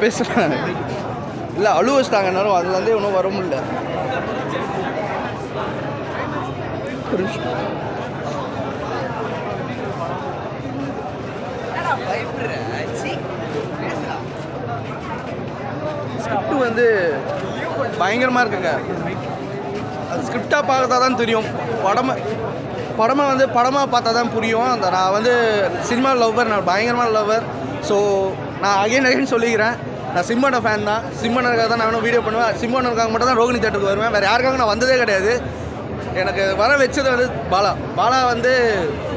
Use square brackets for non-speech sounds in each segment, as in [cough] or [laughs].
நான் பேசுகிறேன் இல்லை அழு வச்சிட்டாங்கனாலும் அதுலேருந்தே ஒன்றும் வர முடியல. ஒரு ஸ்கிரிப்ட் வந்து பயங்கரமாக இருக்குங்க. அது ஸ்கிரிப்டாக பார்த்தா தான் தெரியும். படமை படமை வந்து படமாக பார்த்தா தான் புரியும். அந்த நான் வந்து சினிமா லவ்வர் நான் பயங்கரமான லவ்வர் ஸோ நான் அகைன் அகைன் சொல்லிக்கிறேன். நான் சிம்மனோட ஃபேன் தான். சிம்மனருக்காக தான் நானும் வீடியோ பண்ணுவேன். சிம்மனருக்காக மட்டும் தான் ரோகிணி தேட்டருக்கு வருவேன். வேறு யாருக்காக நான் வந்ததே கிடையாது. எனக்கு வர வச்சது வந்து பாலா. பாலா வந்து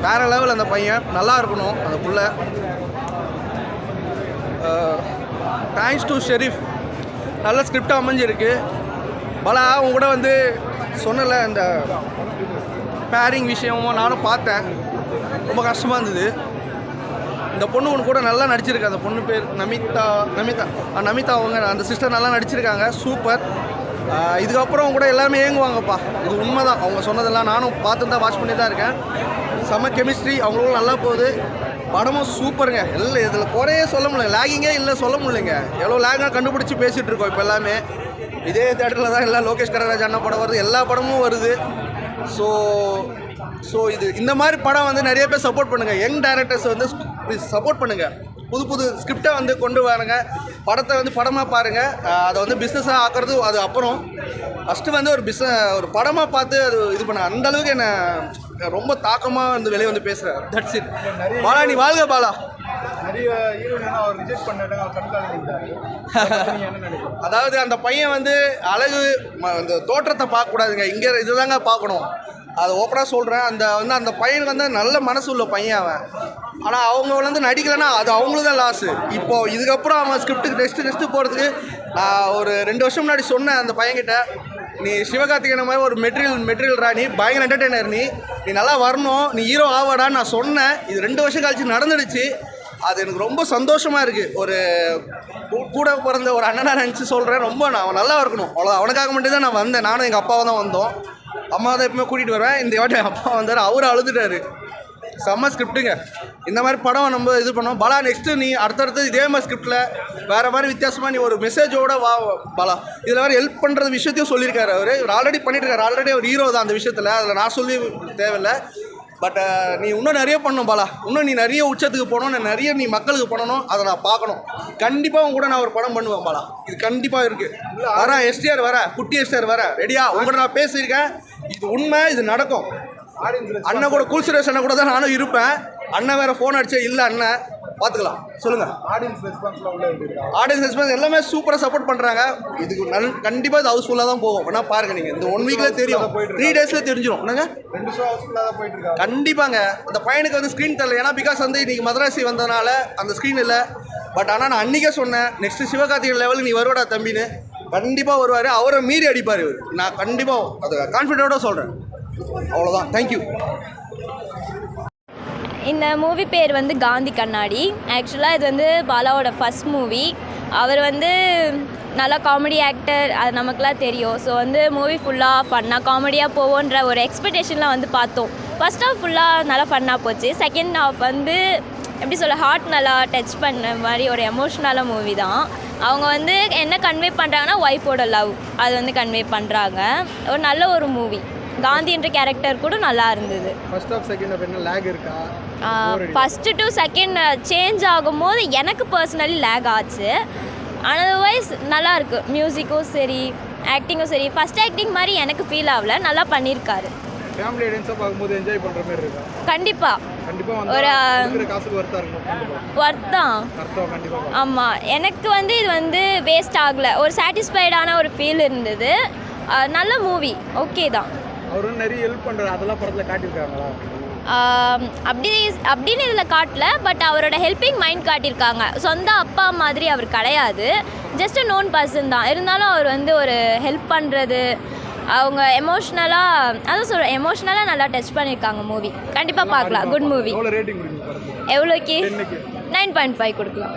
வேறு லெவல் அந்த பையன். நல்லா இருக்கணும் அந்த புள்ள. தேங்க்ஸ் டு ஷெரீஃப் நல்ல ஸ்கிரிப்டாக அமைஞ்சிருக்கு. பாலா அவங்க கூட வந்து சொன்னல இந்த பேரிங் விஷயமும் நானும் பார்த்தேன். ரொம்ப கஷ்டமாக இருந்தது. இந்த பொண்ணு ஒன்று கூட நல்லா நடிச்சிருக்கு. அந்த பொண்ணு பேர் நமிதா நமிதா நமிதா அவங்க அந்த சிஸ்டர் நல்லா நடிச்சிருக்காங்க. சூப்பர் இதுக்கப்புறம் அவங்க கூட எல்லாருமே ஏங்குவாங்கப்பா. இது உண்மைதான். அவங்க சொன்னதெல்லாம் நானும் பார்த்து தான் வாட்ச் பண்ணி தான் இருக்கேன். செம்ம கெமிஸ்ட்ரி அவங்களும் நல்லா போகுது. படமும் சூப்பருங்க எல்லாம் இதில் குறையே சொல்ல முடியல. லேகிங்கே இல்லை சொல்ல முடியலைங்க. எவ்வளோ லேகாக கண்டுபிடிச்சி பேசிகிட்டு இருக்கோம் இப்போ எல்லாமே. இதே தேட்டரில் தான் எல்லாம் லோகேஷ் கனகராஜ் அண்ணா படம் வருது. எல்லா படமும் வருது. ஸோ ஸோ இது இந்த மாதிரி படம் வந்து நிறைய பேர் சப்போர்ட் பண்ணுங்கள் யங் டேரக்டர்ஸ் வந்து சப்போர்ட் பண்ணுங்கள் புது புது ஸ்கிரிப்டை வந்து கொண்டு வாருங்க. படத்தை வந்து படமாக பாருங்கள் அதை வந்து பிஸ்னஸாக ஆக்குறது அது அப்புறம். ஃபஸ்ட்டு வந்து ஒரு பிஸ்ன ஒரு படமாக பார்த்து அது இது பண்ண அந்த அளவுக்கு என்ன ரொம்ப தாக்கமாக வந்து வெளியே வந்து பேசுகிறேன் தட்ஸ் இட் பாலா நீ வாழ்க பாலா. [laughs] அதாவது அந்த பையன் வந்து அழகு அந்த தோற்றத்தை பார்க்கக்கூடாதுங்க. இங்கே இதுதாங்க பார்க்கணும். அதை ஓப்பனாக சொல்கிறேன் அந்த வந்து அந்த பையனுக்கு வந்து நல்ல மனசு உள்ள பையன் அவன். ஆனால் அவங்க வந்து நடிக்கலைன்னா அது அவங்களுக்கு தான் லாஸு இப்போ இதுக்கப்புறம் அவன் ஸ்கிரிப்டுக்கு நெக்ஸ்ட்டு நெக்ஸ்ட்டு போகிறதுக்கு நான் ஒரு ரெண்டு வருஷம் முன்னாடி சொன்னேன் அந்த பையன்கிட்ட. நீ சிவகார்த்திகேயன் மாதிரி ஒரு மெட்டீரியல் மெட்டீரியல் ரா நீ பயங்கர என்டர்டெய்னர் நீ. நீ நல்லா வரணும் நீ ஹீரோ ஆவாடான்னு நான் சொன்னேன். இது ரெண்டு வருஷம் கழிச்சு நடந்துடுச்சு. அது எனக்கு ரொம்ப சந்தோஷமாக இருக்குது ஒரு கூட பிறந்த ஒரு அண்ணனாக நினச்சி சொல்கிறேன் ரொம்ப நான் அவன் நல்லா இருக்கணும். அவ்வளோ அவனுக்காக மட்டும் தான் நான் வந்தேன். நானும் எங்கள் அப்பாவை தான் வந்தோம். அம்மா தான் எப்பவுமே கூட்டிகிட்டு வருவேன். இந்த வாட்டி அப்பா வந்தார் அவர் அழுதுட்டாரு. செம்ம ஸ்கிரிப்ட்டுங்க இந்த மாதிரி படம் நம்ம இது பண்ணோம் பலா நெக்ஸ்ட்டு நீ அடுத்தடுத்து இதே மாதிரி ஸ்கிரிப்டில் வேறு மாதிரி வித்தியாசமாக நீ ஒரு மெசேஜோட வா பலா. இதில் வேறு ஹெல்ப் பண்ணுறது விஷயத்தையும் சொல்லியிருக்காரு அவர். ஆல்ரெடி பண்ணிட்டு இருக்காரு. ஆல்ரெடி அவர் ஹீரோ தான் அந்த விஷயத்தில். அதில் நான் சொல்லி தேவையில்லை. பட் நீ இன்னும் நிறைய பண்ணணும் பாலா. இன்னும் நீ நிறைய உச்சத்துக்கு போகணும் நான் நிறைய நீ மக்களுக்கு பண்ணணும் அதை நான் பார்க்கணும். கண்டிப்பாக உங்க கூட நான் ஒரு படம் பண்ணுவேன் பாலா. இது கண்டிப்பாக இருக்குது வர எஸ்டிஆர் வர குட்டி எஸ்டிஆர் வர ரெடியா உங்கள்கிட்ட நான் பேசியிருக்கேன். இது உண்மை இது நடக்கும். அண்ணன் கூட கூல் சுரேஷ் அண்ணன் கூட தான் நானும் இருப்பேன். அண்ணன் வேற ஃபோன் அடிச்சே இல்லை அண்ணன். பார்த்துக்கலாம். சொல்லுங்கள் ஆடியன்ஸ் ரெஸ்பான்ஸ்லாம் ஆடியன்ஸ் ரெஸ்பான்ஸ் எல்லாமே சூப்பராக சப்போர்ட் பண்ணுறாங்க இதுக்கு நல் கண்டிப்பாக இது ஹவுஸ்ஃபுல்லாக தான் போகும். வேணா பாருங்க நீங்கள் இந்த ஒன் வீக்கில் தெரியும். த்ரீ டேஸில் தெரிஞ்சிடும் என்னங்க? ரெண்டு ஷோ ஹவுஸ்ஃபுல்லாக தான் போயிட்டு கண்டிப்பாங்க. அந்த பையனுக்கு வந்து ஸ்க்ரீன் தரல. ஏன்னா பிகாஸ் வந்து இன்னைக்கு மதராசி வந்ததுனால அந்த ஸ்க்ரீன் இல்லை. பட் ஆனால் நான் அன்றைக்கே சொன்னேன் நெக்ஸ்ட் சிவகார்த்திகேயன் லெவலுக்கு நீ வருவாடா தம்பின்னு. கண்டிப்பாக வருவார். அவரை மீறி அடிப்பார் இவர். நான் கண்டிப்பாக அது கான்ஃபிடென்ட்டோட சொல்கிறேன் அவ்வளோதான் தேங்க்யூ இந்த மூவி பேர் வந்து காந்தி கண்ணாடி. ஆக்சுவலாக இது வந்து பாலாவோட ஃபஸ்ட் மூவி அவர் வந்து நல்லா காமெடி ஆக்டர் அது நமக்குலாம் தெரியும். ஸோ வந்து மூவி ஃபுல்லாக ஃபன்னாக காமெடியாக போவோன்ற ஒரு எக்ஸ்பெக்டேஷனில் வந்து பார்த்தோம். ஃபர்ஸ்ட் ஹாஃப் ஃபுல்லாக நல்லா ஃபன்னாக போச்சு. செகண்ட் ஹாஃப் வந்து எப்படி சொல்ல ஹார்ட் நல்லா டச் பண்ண மாதிரி ஒரு எமோஷ்னலான மூவி தான். அவங்க வந்து என்ன கன்வே பண்ணுறாங்கன்னா ஒய்ஃபோட லவ் அது வந்து கன்வே பண்ணுறாங்க ஒரு நல்ல ஒரு மூவி காந்தின்ற கேரக்டர் கூட நல்லா இருந்தது. ஃபர்ஸ்ட் ஆஃப் செகண்ட் ஆஃப் என்ன லேக் இருக்கா? ஃபஸ்ட்டு டு செகண்ட் சேஞ்ச் ஆகும்போது எனக்கு பர்சனலி லேக் ஆச்சு. அதர்வைஸ் நல்லா இருக்கு. மியூசிக்கும் சரி ஆக்டிங்கும் சரி ஃபஸ்ட் ஆக்டிங் மாதிரி எனக்கு ஃபீல் ஆகல. நல்லா பண்ணியிருக்காரு ஃபேமிலி ஆடியன்ஸாக பார்க்கும்போது என்ஜாய் பண்ணுற மாதிரி இருக்கா? கண்டிப்பாக ஒரு, இருக்கிற காசுக்கு ஒர்த்தாக இருக்கும்? கண்டிப்பாக ஒர்த் தான் அர்த்தம் கண்டிப்பாக ஆமாம் எனக்கு வந்து இது வந்து வேஸ்ட் ஆகலை. ஒரு சாட்டிஸ்ஃபைடான ஒரு ஃபீல் இருந்தது. நல்ல மூவி ஓகே தான். அவர் வந்து நிறைய ஹெல்ப் பண்ணுறாரு அதெல்லாம் படத்தில் காட்டியிருக்காங்களா? அப்படி அப்படின்னு இதில் காட்டல பட் அவரோட ஹெல்பிங் மைண்ட் காட்டியிருக்காங்க. சொந்த அப்பா மாதிரி அவர் கிடையாது. ஜஸ்ட் நோன் பர்சன் தான். இருந்தாலும் அவர் வந்து ஒரு ஹெல்ப் பண்ணுறது அவங்க எமோஷ்னலாக அதான் சொல்கிறேன் எமோஷ்னலாக நல்லா டச் பண்ணியிருக்காங்க மூவி கண்டிப்பாக பார்க்கலாம். குட் மூவி எவ்வளோக்கு நைன் பாயிண்ட் ஃபைவ் கொடுக்கலாம்.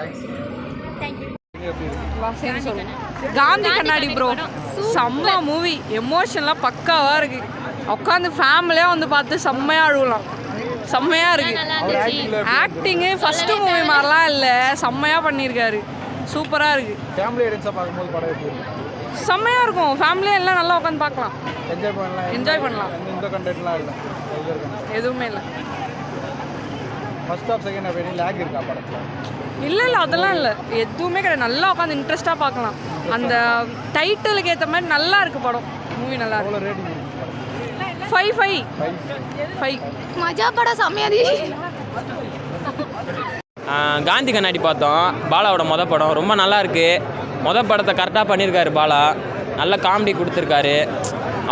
காந்தி கண்ணாடி ப்ரோ செம்ம மூவி எமோஷன்லாம் பக்காவாக இருக்கு. உட்காந்து ஃபேமிலியாக வந்து பார்த்து செம்மையாக அழுகலாம். செம்மையாக இருக்கு. ஆக்டிங்கு ஃபஸ்ட்டு மூவி மாதிரிலாம் இல்லை. செம்மையாக பண்ணியிருக்காரு. சூப்பராக இருக்குது செம்மையாக இருக்கும். ஃபேமிலியாக எல்லாம் நல்லா உட்காந்து பார்க்கலாம். என்ஜாய் பண்ணலாம். Enjoy பண்ணலாம். எந்த- எந்த கண்டென்ட்லாம் இல்லை. எதுவுமே இல்லை. First half second any lag இருக்கா படத்தில்? இல்லை இல்லை அதெல்லாம் இல்லை. எதுவுமே கிடையாது. நல்லா உட்காந்து இன்ட்ரெஸ்ட்டாக பார்க்கலாம். அந்த டைட்டிலுக்கு ஏற்ற மாதிரி நல்லா இருக்கு படம். மூவி நல்லா இருக்கு. ஃபைவ் ஃபைவ் ஃபைவ் மஜா படம் செம்மையாதி காந்தி கண்ணாடி பார்த்தோம். பாலாவோட மொத படம். ரொம்ப நல்லா இருக்கு. மொத படத்தை கரெக்டாக பண்ணியிருக்காரு பாலா. நல்ல காமெடி கொடுத்துருக்காரு.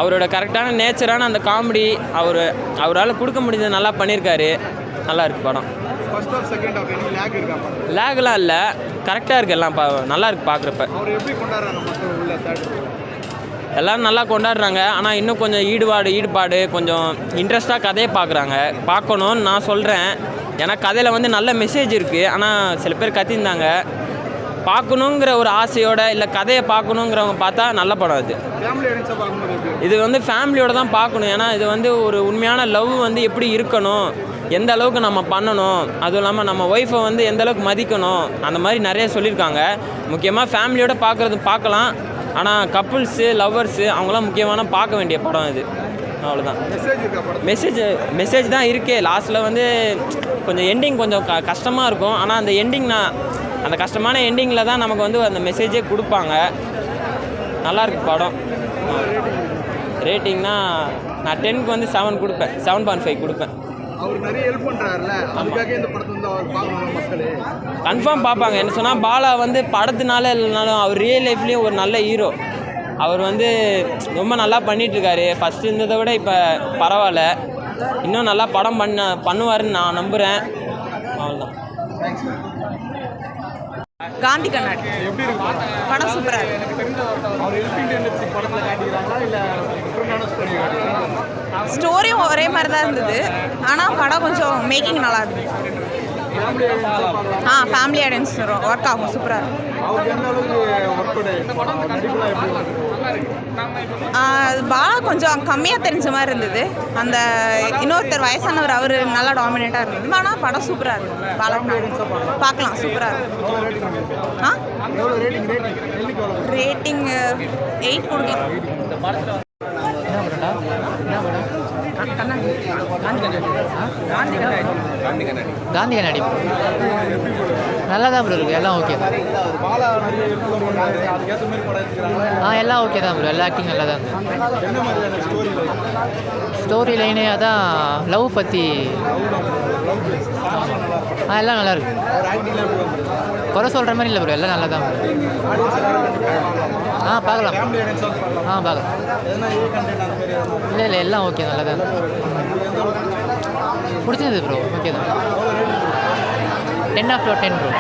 அவரோட கரெக்டான நேச்சரான அந்த காமெடி அவர் அவரால் கொடுக்க முடிஞ்சது நல்லா பண்ணியிருக்காரு. நல்லா இருக்கு படம். லேக்லாம் இல்லை. கரெக்டாக இருக்கு எல்லாம் பா நல்லா இருக்கு பார்க்குறப்ப எல்லாரும் நல்லா கொண்டாடுறாங்க. ஆனால் இன்னும் கொஞ்சம் ஈடுபாடு ஈடுபாடு கொஞ்சம் இன்ட்ரெஸ்ட்டாக கதையை பார்க்குறாங்க. பார்க்கணும்னு நான் சொல்கிறேன் ஏன்னா கதையில் வந்து நல்ல மெசேஜ் இருக்குது ஆனால் சில பேர் கத்திருந்தாங்க பார்க்கணுங்கிற ஒரு ஆசையோட இல்லை கதையை பார்க்கணுங்கிறவங்க பார்த்தா நல்ல படம் அது. இது வந்து ஃபேமிலியோட தான் பார்க்கணும். ஏன்னா இது வந்து ஒரு உண்மையான லவ் வந்து எப்படி இருக்கணும் எந்த அளவுக்கு நம்ம பண்ணணும் அதுவும் இல்லாமல் நம்ம ஒய்ஃபை வந்து எந்த அளவுக்கு மதிக்கணும் அந்த மாதிரி நிறைய சொல்லியிருக்காங்க. முக்கியமாக ஃபேமிலியோட பார்க்குறது பார்க்கலாம். ஆனால் கப்புள்ஸு லவ்வர்ஸு அவங்களாம் முக்கியமான பார்க்க வேண்டிய படம் இது. அவ்வளோதான் மெசேஜ் மெசேஜ் மெசேஜ் தான் இருக்கே. லாஸ்ட்டில் வந்து கொஞ்சம் எண்டிங் கொஞ்சம் க கஷ்டமாக இருக்கும். ஆனால் அந்த எண்டிங் நான் அந்த கஷ்டமான எண்டிங்கில் தான் நமக்கு வந்து அந்த மெசேஜே கொடுப்பாங்க. நல்லா இருக்கு படம். ரேட்டிங்னா நான் டென்க்கு வந்து செவன் கொடுப்பேன். செவன் பாயிண்ட் ஃபைவ் கொடுப்பேன். அவர் நிறைய ஹெல்ப் பண்ணுறாருல அதுக்காக இந்த படத்தை வந்து அவர் பார்க்கணும். கன்ஃபார்ம் பார்ப்பாங்க. என்ன சொன்னால் பாலா வந்து படத்தினால இல்லைனாலும் அவர் ரியல் லைஃப்லேயும் ஒரு நல்ல ஹீரோ அவர் வந்து ரொம்ப நல்லா பண்ணிட்டு இருக்காரு ஃபஸ்ட்டு இருந்ததை விட இப்போ பரவாயில்ல. இன்னும் நல்லா படம் பண்ண பண்ணுவாருன்னு நான் நம்புகிறேன் அவ்வளோதான் காந்தி கண்ணாடி. எப்படி இருக்கு? படம் காட்டிக்கிறாங்களா ஸ்டோரியும் ஒரே மாதிரி தான் இருந்தது. ஆனால் படம் கொஞ்சம் மேக்கிங் நல்லா பார்க்கலாம் ஆ ஃபேமிலி ஆடியன்ஸ் ஒர்க் ஆகும். சூப்பராக இருக்கும். பாலா கொஞ்சம் கம்மியாக தெரிஞ்ச மாதிரி இருந்தது. அந்த இன்னொருத்தர் வயசானவர் அவர் நல்லா டாமினேட்டாக இருந்தது. ஆனால் படம் சூப்பராக இருக்கும் பாலா பார்க்கலாம் சூப்பராக இருக்கும் ஆ? ரேட்டிங் ரேட்டிங் நெல்லிக்கு எவ்வளோ ரேட்டிங் எயிட் கொடுக்கலாம். காந்தி கண்ணாடி. நல்லா தான் ப்ரோ இருக்குது எல்லாம் ஓகே தான். ஆ எல்லாம் ஓகே தான் ப்ரோ எல்லா ஆக்டிங் நல்லா தான் ஸ்டோரி லைனே அதான் லவ் பற்றி ஆ எல்லாம் நல்லா இருக்கு. குறை சொல்கிற மாதிரி இல்லை ப்ரோ எல்லாம் நல்லா தான் ஆ பார்க்கலாம். ஆ பார்க்கலாம். இல்லை இல்லை எல்லாம் ஓகே நல்லா தான் பிடிச்சது ப்ரோ ஓகே தான். Ten of ten bro